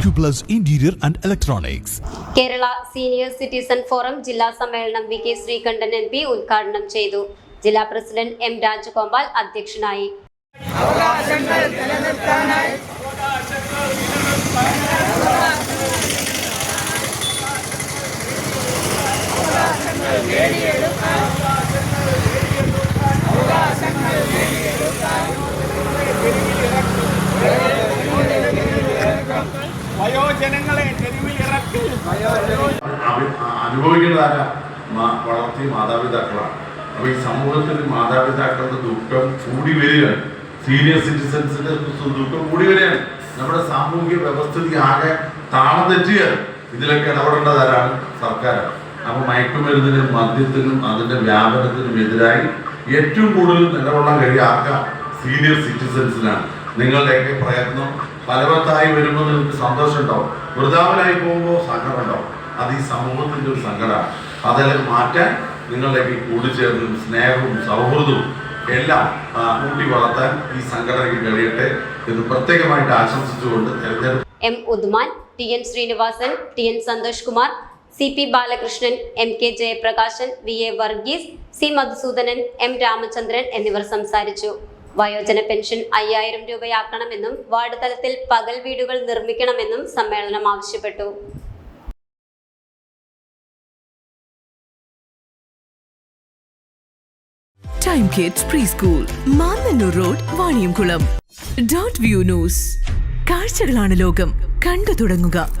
Acuplus interior and Electronics. Kerala senior citizen forum ജില്ലാ സമ്മേളനം V K Sreekandan M P ഉദ്ഘാടനം ചെയ്തു ജില്ലാ പ്രസിഡന്റ് എം രാജഗോപാൽ അധ്യക്ഷനായി വയോജനങ്ങളെ വളർത്തിയ മാതാപിതാക്കളാണ്. അപ്പൊ ഈ സമൂഹത്തിൽ മാതാപിതാക്കളുടെ ദുഃഖം കൂടി വരികയാണ്. സീനിയർ സിറ്റിസൺസിന്റെ ദു- ദുഃഖം കൂടി വരികയാണ്. നമ്മുടെ സാമൂഹിക വ്യവസ്ഥിതി ആകെ താളം തെറ്റുകയാണ് ഇതിലൊക്കെ ഇടപെടേണ്ടതാരാണ്? സർക്കാരാണ്. അപ്പൊ മയക്കുമരുന്നിനും മദ്യത്തിനും അതിന്റെ വ്യാപനത്തിനും എതിരായി ഏറ്റവും കൂടുതൽ നിലകൊള്ളാൻ കഴിയുക സീനിയർ സിറ്റിസൺസിനാണ് നിങ്ങളുടെയൊക്കെ പ്രയത്നം ഫലവത്തായി വരുമ്പോൾ നിങ്ങൾക്ക് സന്തോഷം ഉണ്ടാവും വൃതാവനായി പോകുമ്പോൾ സങ്കടം ഉണ്ടാവും അത് ഈ സമൂഹത്തിന്റെ ഒരു സങ്കടമാണ്. അതെല്ലാം മാറ്റാൻ നിങ്ങളുടെയൊക്കെ കൂടിച്ചേർന്നും സ്നേഹവും സൗഹൃദവും എല്ലാം കൂട്ടി വളർത്താൻ ഈ സംഘടനയ്ക്ക് കഴിയട്ടെ എന്ന് പ്രത്യേകമായിട്ട് ആശംസിച്ചുകൊണ്ട് തെരഞ്ഞെടുപ്പ് M ഉദ്മാൻ T N Sreenivasan T N Santhosh Kumar C P Balakrishnan M K Jayaprakashan V A Varghese C Madhusoodanan M Ramachandran എന്നിവർ സംസാരിച്ചു. വയോജന പെൻഷൻ അയ്യായിരം രൂപയാക്കണമെന്നും വാർഡ് തലത്തിൽ പകൽ വീടുകൾ നിർമ്മിക്കണമെന്നും സമ്മേളനം ആവശ്യപ്പെട്ടു. Time Kids preschool Mannanur road Vaniyamkulam dot view news കാഴ്ചകളാണ് ലോകം. കണ്ടു തുടങ്ങുക.